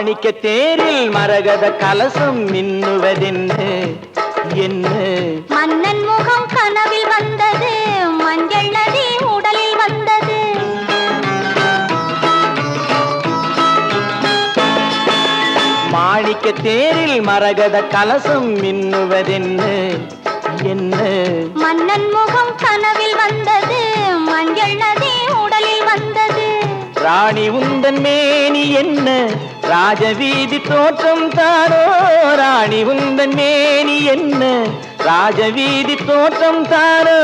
மாணிக்க தேரில் மரகத கலசம் மின்னுவதென்று. என்ன? மன்னன் முகம் கனவில் வந்தது மஞ்சள் நதி உடலில் வந்தது. மாணிக்க தேரில் மரகத கலசம் மின்னுவதென்று. என்ன? மன்னன் முகம் கனவில் ராணி உந்தன் மேனி என்ன? ராஜவீதி தோற்றம் தானோ? ராணி உந்தன் மேனி என்ன? ராஜவீதி தோற்றம் தானோ?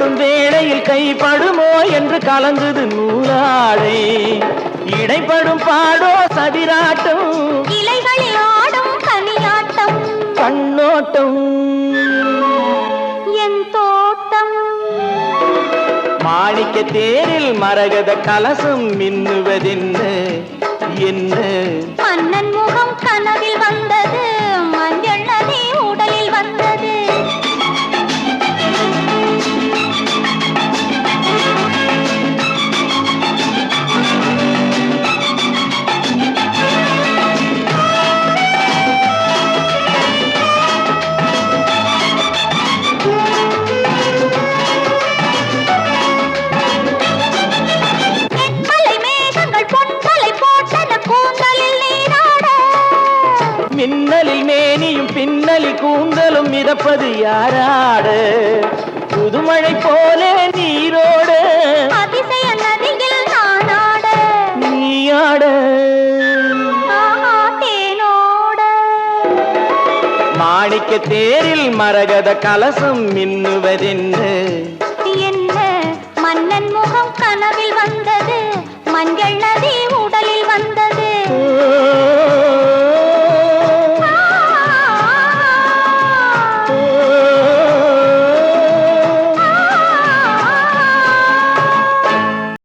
கண்படும் வேளையில் கைப்படுமோ என்று கலந்தது நூலாடை. இடைப்படும் பாடோ சதிராட்டம். இலைகளில் ஆடும் கனியாட்டம். கண்ணோட்டம். என் தோட்டம். மாணிக்க தேரில் மரகத கலசம் மின்னுவதென்ன? என்ன? பின்னலில் கூந்தலும் மிதப்பது யாராட? புதுமழை போல நீரோட. நீயாட. மாணிக்க தேரில் மரகத கலசம் மின்னுவதென்ன என்ன? மன்னன் முகம் கனவில் வந்தது. மஞ்சள்